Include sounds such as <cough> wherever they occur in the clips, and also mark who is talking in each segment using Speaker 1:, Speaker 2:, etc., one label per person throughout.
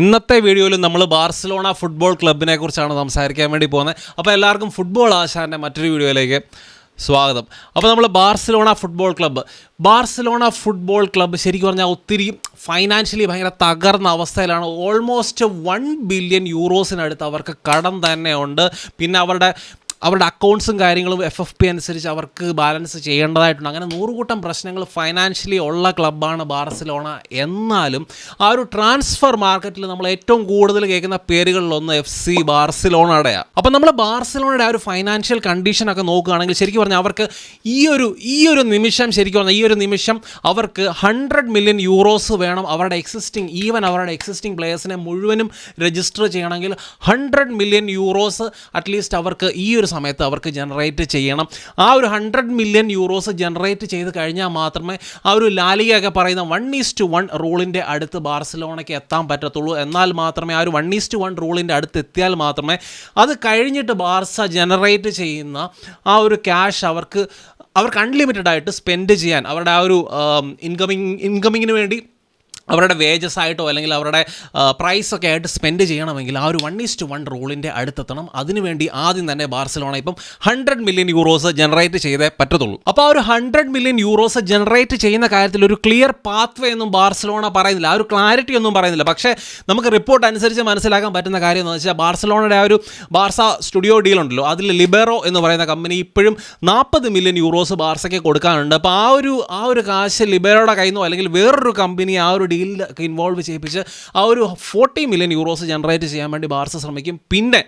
Speaker 1: ഇന്നത്തെ വീഡിയോയിൽ നമ്മൾ ബാർസലോണ ഫുട്ബോൾ ക്ലബിനെ കുറിച്ചാണ് സംസാരിക്കാൻ വേണ്ടി പോകുന്നത്. അപ്പോൾ എല്ലാവർക്കും ഫുട്ബോൾ ആശാന്റെ മറ്റൊരു വീഡിയോയിലേക്ക് സ്വാഗതം. അപ്പോൾ നമ്മൾ Barcelona football club Barcelona football club ശരിക്കും പറഞ്ഞാൽ ഒത്തിരി ഫൈനാൻഷ്യലി ഭയങ്കര തകർന്ന അവസ്ഥയിലാണ്. ഓൾമോസ്റ്റ് വൺ ബില്യൺ യൂറോസിനടുത്ത് അവർക്ക് കടം തന്നെ ഉണ്ട്. പിന്നെ അവരുടെ അവരുടെ അക്കൗണ്ട്സും കാര്യങ്ങളും എഫ് എഫ് പി അനുസരിച്ച് അവർക്ക് ബാലൻസ് ചെയ്യേണ്ടതായിട്ടുണ്ട്. അങ്ങനെ നൂറുകൂട്ടം പ്രശ്നങ്ങൾ ഫൈനാൻഷ്യലി ഉള്ള ക്ലബ്ബാണ് ബാർസലോണ. എന്നാലും ആ ഒരു ട്രാൻസ്ഫർ മാർക്കറ്റിൽ നമ്മൾ ഏറ്റവും കൂടുതൽ കേൾക്കുന്ന പേരുകളിലൊന്ന് എഫ് സി ബാർസലോണയുടെയാണ് അപ്പം നമ്മൾ ബാർസലോണയുടെ ആ ഒരു ഫൈനാൻഷ്യൽ കണ്ടീഷനൊക്കെ നോക്കുകയാണെങ്കിൽ ശരിക്കും പറഞ്ഞാൽ അവർക്ക് ഈ ഒരു ഈ ഒരു നിമിഷം ശരിക്കും പറഞ്ഞാൽ ഈ ഒരു നിമിഷം അവർക്ക് ഹൺഡ്രഡ് മില്യൺ യൂറോസ് വേണം അവരുടെ എക്സിസ്റ്റിംഗ് ഈവൻ അവരുടെ എക്സിസ്റ്റിംഗ് പ്ലേയേഴ്സിനെ മുഴുവനും രജിസ്റ്റർ ചെയ്യണമെങ്കിൽ ഹൺഡ്രഡ് മില്യൺ യൂറോസ് അറ്റ്ലീസ്റ്റ് അവർക്ക് ഈ ഒരു സമയത്ത് അവർക്ക് ജനറേറ്റ് ചെയ്യണം. ആ ഒരു ഹൺഡ്രഡ് മില്യൺ യൂറോസ് ജനറേറ്റ് ചെയ്ത് കഴിഞ്ഞാൽ മാത്രമേ ആ ഒരു ലാലികയൊക്കെ പറയുന്ന വൺ ഈസ് ടു വൺ റൂളിന്റെ അടുത്ത് ബാർസലോണയ്ക്ക് എത്താൻ പറ്റത്തുള്ളൂ. എന്നാൽ മാത്രമേ ആ ഒരു വൺ ഈസ് ടു വൺ റൂളിന്റെ അടുത്ത് എത്തിയാൽ മാത്രമേ അത് കഴിഞ്ഞിട്ട് ബാർസ ജനറേറ്റ് ചെയ്യുന്ന ആ ഒരു ക്യാഷ് അവർക്ക് അവർക്ക് അൺലിമിറ്റഡ് ആയിട്ട് സ്പെൻഡ് ചെയ്യാൻ അവരുടെ ആ ഒരു ഇൻകമിങ് ഇൻകമിങ്ങിന് വേണ്ടി അവരുടെ വേജസ് ആയിട്ടോ അല്ലെങ്കിൽ അവരുടെ പ്രൈസൊക്കെ ആയിട്ട് സ്പെൻഡ് ചെയ്യണമെങ്കിൽ ആ ഒരു വൺ ഈസ്റ്റ് വൺ റൂളിന്റെ അടുത്തെത്തണം. അതിനുവേണ്ടി ആദ്യം തന്നെ ബാർസലോണ ഇപ്പം ഹൺഡ്രഡ് മില്യൺ യൂറോസ് ജനറേറ്റ് ചെയ്തേ പറ്റത്തുള്ളൂ. അപ്പോൾ ആ ഒരു ഹൺഡ്രഡ് മില്യൺ യൂറോസ് ജനറേറ്റ് ചെയ്യുന്ന കാര്യത്തിൽ ഒരു ക്ലിയർ പാത്വേ ഒന്നും ബാർസലോണ പറയുന്നില്ല. ആ ഒരു ക്ലാരിറ്റി ഒന്നും പറയുന്നില്ല. പക്ഷേ നമുക്ക് റിപ്പോർട്ട് അനുസരിച്ച് മനസ്സിലാക്കാൻ പറ്റുന്ന കാര്യം എന്ന് വെച്ചാൽ ബാർസലോണയുടെ ആ ഒരു ബാർസ സ്റ്റുഡിയോ ഡീൽ ഉണ്ടല്ലോ. അതിൽ ലിബറോ എന്ന് പറയുന്ന കമ്പനി ഇപ്പോഴും നാൽപ്പത് മില്യൺ യൂറോസ് ബാർസയ്ക്ക് കൊടുക്കാനുണ്ട്. അപ്പോൾ ആ ഒരു ആ ഒരു കാശ് ലിബറോയുടെ കയ്യിൽ നിന്നോ അല്ലെങ്കിൽ വേറൊരു കമ്പനി ആ ഒരു ഡീലിലൊക്കെ ഇൻവോൾവ് ചെയ്യിപ്പിച്ച് ആ ഒരു ഫോർട്ടി മില്യൺ യൂറോസ് ജനറേറ്റ് ചെയ്യാൻ വേണ്ടി ബാർസ ശ്രമിക്കും. പിന്നെ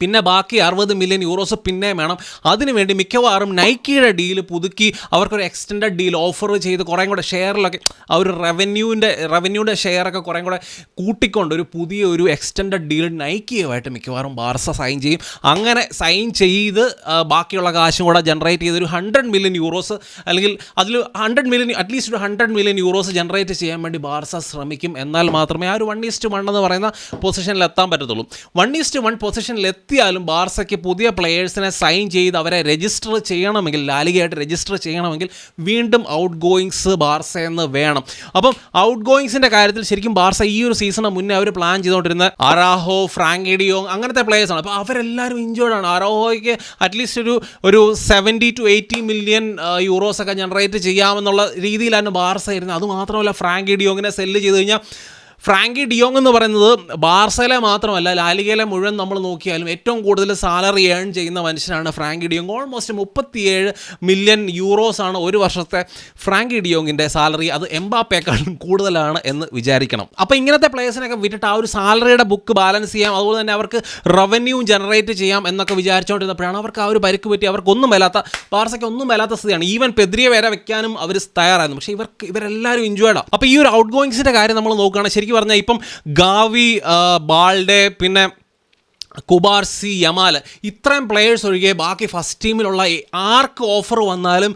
Speaker 1: പിന്നെ ബാക്കി അറുപത് മില്യൺ യൂറോസ് പിന്നെ വേണം. അതിനുവേണ്ടി മിക്കവാറും നൈക്കിയുടെ ഡീൽ പുതുക്കി അവർക്കൊരു എക്സ്റ്റൻഡ് ഡീൽ ഓഫർ ചെയ്ത് കുറേ കൂടെ ഷെയറിലൊക്കെ ആ ഒരു റവന്യൂവിന്റെ ഷെയർ ഷെയറൊക്കെ കുറേ കൂടെ കൂട്ടിക്കൊണ്ട് ഒരു പുതിയ ഒരു എക്സ്റ്റൻഡ് ഡീൽ നൈക്കിയുമായിട്ട് മിക്കവാറും ബാർസ സൈൻ ചെയ്യും. അങ്ങനെ സൈൻ ചെയ്ത് ബാക്കിയുള്ള കാശും കൂടെ ജനറേറ്റ് ചെയ്ത് ഒരു ഹൺഡ്രഡ് മില്യൺ യൂറോസ് അല്ലെങ്കിൽ അതിൽ ഹൺഡ്രഡ് മില്യൺ അറ്റ്ലീസ്റ്റ് ഒരു ഹൺഡ്രഡ് മില്യൺ യൂറോസ് ജനറേറ്റ് ചെയ്യാൻ വേണ്ടി ബാർസ ശ്രമിക്കും. എന്നാൽ മാത്രമേ ആ ഒരു വൺ ഈസ്റ്റ് വൺ എന്ന് പറയുന്ന പൊസിഷനിൽ എത്താൻ പറ്റത്തുള്ളൂ. വൺ ഈസ്റ്റ് വൺ പൊസിഷനിൽ എത്തിയാലും ബാർസയ്ക്ക് പുതിയ പ്ലെയേഴ്സിനെ സൈൻ ചെയ്ത് അവരെ രജിസ്റ്റർ ചെയ്യണമെങ്കിൽ ലാലികയായിട്ട് രജിസ്റ്റർ ചെയ്യണമെങ്കിൽ വീണ്ടും ഔട്ട് ഗോയിങ്സ് ബാർസയെന്ന് വേണം. അപ്പം ഔട്ട് ഗോയിങ്സിന്റെ കാര്യത്തിൽ ശരിക്കും ബാർസ ഈ ഒരു സീസണ് മുന്നേ അവർ പ്ലാൻ ചെയ്തുകൊണ്ടിരുന്ന അറാഹോ ഫ്രാങ്കിഡിയോ അങ്ങനത്തെ പ്ലേയേഴ്സാണ് അപ്പോൾ അവരെല്ലാവരും ഇഞ്ചേർഡ് ആണ്. അറാഹോയ്ക്ക് അറ്റ്ലീസ്റ്റ് ഒരു ഒരു seventy two eighty million euros ഒക്കെ ജനറേറ്റ് ചെയ്യാമെന്നുള്ള രീതിയിലാണ് ബാർസ ഇരുന്നത്. അതുമാത്രമല്ല ഫ്രാങ്കിഡിയോങ്ങിനെ സെല്ല് ചെയ്ത് കഴിഞ്ഞാൽ ഫ്രാങ്കി ഡിയോങ് എന്ന് പറയുന്നത് ബാർസയിലെ മാത്രമല്ല ലാലികയിലെ മുഴുവൻ നമ്മൾ നോക്കിയാലും ഏറ്റവും കൂടുതൽ സാലറി ഏൺ ചെയ്യുന്ന മനുഷ്യനാണ് ഫ്രാങ്കി ഡിയോങ് ഓൾമോസ്റ്റ് മുപ്പത്തിയേഴ് മില്യൺ യൂറോസ് ആണ് ഒരു വർഷത്തെ ഫ്രാങ്കി ഡിയോങ്ങിന്റെ സാലറി അത് എംബാപ്പേക്കാളും കൂടുതലാണ് എന്ന് വിചാരിക്കണം. അപ്പോൾ ഇങ്ങനത്തെ പ്ലേയേഴ്സിനൊക്കെ വിട്ടിട്ട് ആ ഒരു സാലറിയുടെ ബുക്ക് ബാലൻസ് ചെയ്യാം. അതുപോലെ തന്നെ അവർക്ക് റവന്യൂ ജനറേറ്റ് ചെയ്യാം എന്നൊക്കെ വിചാരിച്ചുകൊണ്ടിരുന്നപ്പോഴാണ് അവർക്ക് ആ ഒരു പരിക്ക് പറ്റി അവർക്കൊന്നും മേലാത്ത ബാർസയ്ക്ക് ഒന്നും മേലാത്ത സ്ഥിതിയാണ്. ഈവൻ പെദ്രിയെ വരെ വെക്കാനും അവർ തയ്യാറായിരുന്നു. പക്ഷേ ഇവർക്ക് ഇവരെല്ലാവരും ഇൻജോയ്ഡാണ് അപ്പോൾ ഈ ഒരു ഔട്ട് ഗോയിങ്സിന്റെ കാര്യം നമ്മൾ നോക്കുകയാണെങ്കിൽ ശരിക്കും പറഞ്ഞാൽ ഇപ്പം ഗാവി ബാൾഡെ പിന്നെ കുബാർസി യമാൽ ഇത്രയും പ്ലെയേഴ്സ് ഒഴികെ ബാക്കി ഫസ്റ്റ് ടീമിലുള്ള ആർക്ക് ഓഫർ വന്നാലും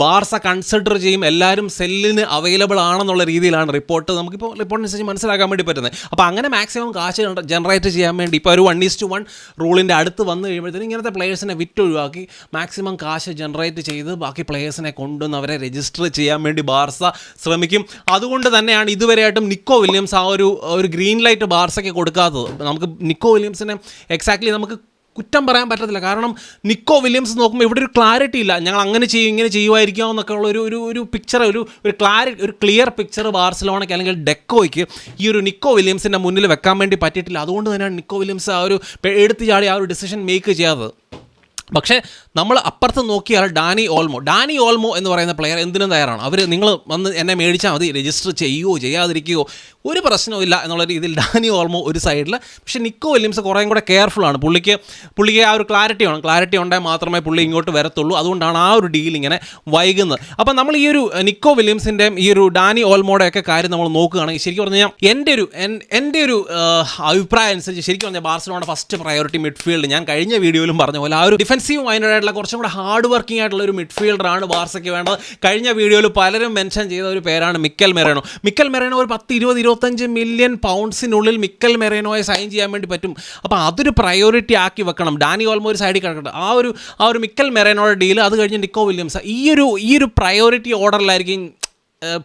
Speaker 1: ബാർസ കൺസിഡർ ചെയ്യും എല്ലാവരും സെല്ലിന് അവൈലബിൾ ആണെന്നുള്ള രീതിയിലാണ് റിപ്പോർട്ട് നമുക്കിപ്പോൾ റിപ്പോർട്ടിനനുസരിച്ച് മനസ്സിലാക്കാൻ വേണ്ടി പറ്റുന്നത്. അപ്പോൾ അങ്ങനെ മാക്സിമം കാശ് ജനറേറ്റ് ചെയ്യാൻ വേണ്ടി ഇപ്പോൾ ഒരു വൺ ഈസ് ടു വൺ റൂളിന്റെ അടുത്ത് വന്നു കഴിയുമ്പോഴത്തേനും ഇങ്ങനത്തെ പ്ലെയേഴ്സിനെ വിറ്റൊഴിവാക്കി മാക്സിമം കാശ് ജനറേറ്റ് ചെയ്ത് ബാക്കി പ്ലെയേഴ്സിനെ കൊണ്ടുവന്ന് അവരെ രജിസ്റ്റർ ചെയ്യാൻ വേണ്ടി ബാർസ ശ്രമിക്കും. അതുകൊണ്ട് തന്നെയാണ് ഇതുവരെയായിട്ടും നിക്കോ വില്യംസ് ആ ഒരു ഒരു ഗ്രീൻ ലൈറ്റ് ബാർസയ്ക്ക് കൊടുക്കാത്തത്. നമുക്ക് നിക്കോ വില്യംസിനെ എക്സാക്ട്ലി നമുക്ക് കുറ്റം പറയാൻ പറ്റത്തില്ല. കാരണം നിക്കോ വില്യംസ് നോക്കുമ്പോൾ ഇവിടെ ഒരു ക്ലാരിറ്റി ഇല്ല. ഞങ്ങൾ അങ്ങനെ ചെയ്യും ഇങ്ങനെ ചെയ്യുമായിരിക്കാം എന്നൊക്കെ ഉള്ള ഒരു ഒരു ഒരു പിക്ചർ ഒരു ഒരു ക്ലാരി ഒരു ക്ലിയർ പിക്ചർ ബാർസലോണയ്ക്ക് അല്ലെങ്കിൽ ഡെക്കോയ്ക്ക് ഈ ഒരു നിക്കോ വില്യംസിന്റെ മുന്നിൽ വെക്കാൻ വേണ്ടി പറ്റിയിട്ടില്ല. അതുകൊണ്ട് തന്നെയാണ് നിക്കോ വില്യംസ് ആ ഒരു എടുത്തു ചാടി ആ ഒരു ഡിസിഷൻ മേക്ക് ചെയ്യാത്തത്. പക്ഷേ നമ്മൾ അപ്പുറത്ത് നോക്കിയാൽ ഡാനി ഓൾമോ. ഡാനി ഓൾമോ എന്ന് പറയുന്ന പ്ലെയർ എന്തിനും തയ്യാറാണ്. അവർ നിങ്ങൾ വന്ന് എന്നെ മേടിച്ചാൽ മതി രജിസ്റ്റർ ചെയ്യുകയോ ചെയ്യാതിരിക്കുകയോ ഒരു പ്രശ്നവും ഇല്ല എന്നുള്ള രീതിയിൽ ഡാനി ഓൾമോ ഒരു സൈഡിൽ പക്ഷേ നിക്കോ വില്യംസ് കുറേയും കൂടെ കെയർഫുൾ ആണ്. പുള്ളിക്ക് പുള്ളിക്ക് ആ ഒരു ക്ലാരിറ്റി വേണം. ക്ലാരിറ്റി ഉണ്ടെങ്കിൽ മാത്രമേ പുള്ളി ഇങ്ങോട്ട് വരത്തുള്ളൂ. അതുകൊണ്ടാണ് ആ ഒരു ഡീൽ ഇങ്ങനെ വൈകുന്നത്. അപ്പം നമ്മൾ ഈ ഒരു നിക്കോ വില്യംസിന്റെയും ഈ ഒരു ഡാനി ഓൾമോയുടെ ഒക്കെ കാര്യം നമ്മൾ നോക്കുകയാണെങ്കിൽ ശരിക്കും പറഞ്ഞു കഴിഞ്ഞാൽ എന്റെ ഒരു എന്റെ ഒരു അഭിപ്രായം അനുസരിച്ച് ശരിക്കും പറഞ്ഞാൽ ബാർസലോണ ഫസ്റ്റ് പ്രയോറിറ്റി മിഡ്ഫീൽഡ് ഞാൻ കഴിഞ്ഞ വീഡിയോയിലും പറഞ്ഞ പോലെ ആ ഒരു ഡിഫൻസീവ് മൈൻഡഡ് ആയിട്ടുള്ള കുറച്ചും കൂടെ ഹാർഡ് വർക്കിംഗ് ആയിട്ടുള്ള ഒരു മിഡ്ഫീൽഡറാണ് ബാർസയ്ക്ക് വേണ്ടത്. കഴിഞ്ഞ വീഡിയോയിൽ പലരും മെൻഷൻ ചെയ്ത ഒരു പേരാണ് മിക്കൽ മെറേനോ. മിക്കൽ മെറേനോ ഒരു പത്ത് ഇരുപത് ഇരുപത്തഞ്ച് മില്യൺ പൗണ്ട്സിനുള്ളിൽ മിക്കൽ മെറേനോയെ സൈൻ ചെയ്യാൻ വേണ്ടി പറ്റും. അപ്പോൾ അതൊരു പ്രയോറിറ്റി ആക്കി വെക്കണം. ഡാനി ഓൾമോ ഒരു സൈഡിൽ കിടക്കട്ടെ. ആ ഒരു ആ ഒരു മിക്കൽ മെറേനോയുടെ ഡീൽ അത് കഴിഞ്ഞ് നിക്കോ വില്യംസ്. ഈ ഒരു ഈ ഒരു പ്രയോറിറ്റി ഓർഡറിലായിരിക്കും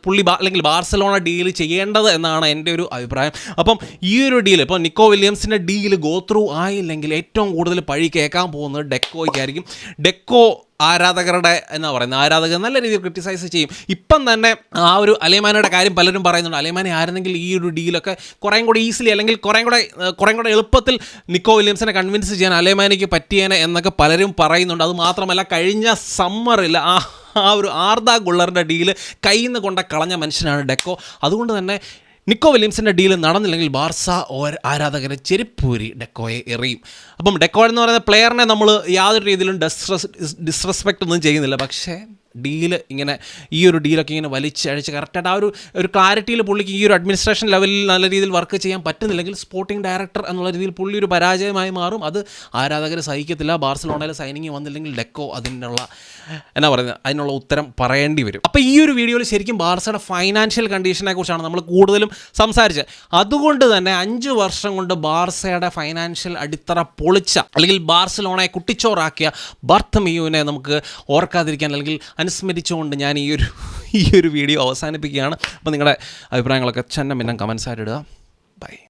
Speaker 1: പുള്ളി അല്ലെങ്കിൽ ബാർസലോണ ഡീൽ ചെയ്യേണ്ടത് എന്നാണ് എന്റെ ഒരു അഭിപ്രായം. അപ്പം ഈ ഒരു ഡീൽ ഇപ്പോൾ നിക്കോ വില്യംസിന്റെ ഡീൽ ഗോത്രൂ ആയില്ലെങ്കിൽ ഏറ്റവും കൂടുതൽ പഴി കേൾക്കാൻ പോകുന്നത് ഡെക്കോയ്ക്കായിരിക്കും. ഡെക്കോ ആരാധകരുടെ എന്നാ പറയുന്നത്? ആരാധകർ നല്ല രീതിയിൽ ക്രിറ്റിസൈസ് ചെയ്യും. ഇപ്പം തന്നെ ആ ഒരു അലേമാനയുടെ കാര്യം പലരും പറയുന്നുണ്ട്. അലേമാനെ ആയിരുന്നെങ്കിൽ ഈ ഒരു ഡീലൊക്കെ കുറേം കൂടെ ഈസിലി അല്ലെങ്കിൽ കുറേം കൂടെ കുറേ കൂടെ എളുപ്പത്തിൽ നിക്കോ വില്യംസിനെ കൺവിൻസ് ചെയ്യാൻ അലേമാനയ്ക്ക് പറ്റിയേനെ എന്നൊക്കെ പലരും പറയുന്നുണ്ട്. അത് മാത്രമല്ല കഴിഞ്ഞ സമ്മറിൽ ആ ആ ഒരു ആർദ ഗുള്ളറിന്റെ ഡീൽ കയ്യിൽ നിന്ന് കൊണ്ട കളഞ്ഞ മനുഷ്യനാണ് ഡെക്കോ. അതുകൊണ്ട് തന്നെ നിക്കോ വില്യംസിന്റെ ഡീൽ നടന്നില്ലെങ്കിൽ ബാർസ ആരാധകരെ ചെരുപ്പൂരി ഡെക്കോയെ എറിയും. അപ്പം ഡെക്കോ എന്ന് പറയുന്ന പ്ലെയറിനെ നമ്മൾ യാതൊരു രീതിയിലും ഡിസ്റസ് ഡിസ്റെസ്പെക്റ്റ് ഒന്നും ചെയ്യുന്നില്ല. പക്ഷേ ഡീൽ ഇങ്ങനെ ഈ ഒരു ഡീലൊക്കെ ഇങ്ങനെ വലിച്ചഴിച്ച് കറക്റ്റായിട്ട് ആ ഒരു ഒരു ക്ലാരിറ്റിയിൽ പുള്ളിക്ക് ഈ ഒരു അഡ്മിനിസ്ട്രേഷൻ ലെവലിൽ നല്ല രീതിയിൽ വർക്ക് ചെയ്യാൻ പറ്റുന്നില്ലെങ്കിൽ സ്പോർട്ടിംഗ് ഡയറക്ടർ എന്നുള്ള രീതിയിൽ പുള്ളി ഒരു പരാജയമായി മാറും. അത് ആരാധകർ സഹിക്കത്തില്ല. ബാർസലോണയിൽ സൈനിങ് വന്നില്ലെങ്കിൽ ഡെക്കോ അതിനുള്ള എന്നാ പറയുന്നത് അതിനുള്ള ഉത്തരം പറയേണ്ടി വരും. അപ്പോൾ ഈ ഒരു വീഡിയോയിൽ ശരിക്കും ബാർസയുടെ ഫൈനാൻഷ്യൽ കണ്ടീഷനെ കുറിച്ചാണ് നമ്മൾ കൂടുതലും സംസാരിച്ചത്. അതുകൊണ്ട് തന്നെ അഞ്ച് വർഷം കൊണ്ട് ബാർസയുടെ ഫൈനാൻഷ്യൽ അടിത്തറ പൊളിച്ച അല്ലെങ്കിൽ ബാർസലോണയെ കുട്ടിച്ചോറാക്കിയ ബർത്തമിയുവിനെ നമുക്ക് ഓർക്കാതിരിക്കാൻ അല്ലെങ്കിൽ അനുസ്മരിച്ചുകൊണ്ട് ഞാൻ ഈ ഒരു <laughs> ഈ ഒരു വീഡിയോ അവസാനിപ്പിക്കുകയാണ്. അപ്പോൾ നിങ്ങളുടെ അഭിപ്രായങ്ങളൊക്കെ ചെന്നം പിന്നെ കമൻസ് ആയിട്ട് ഇടുക ബൈ.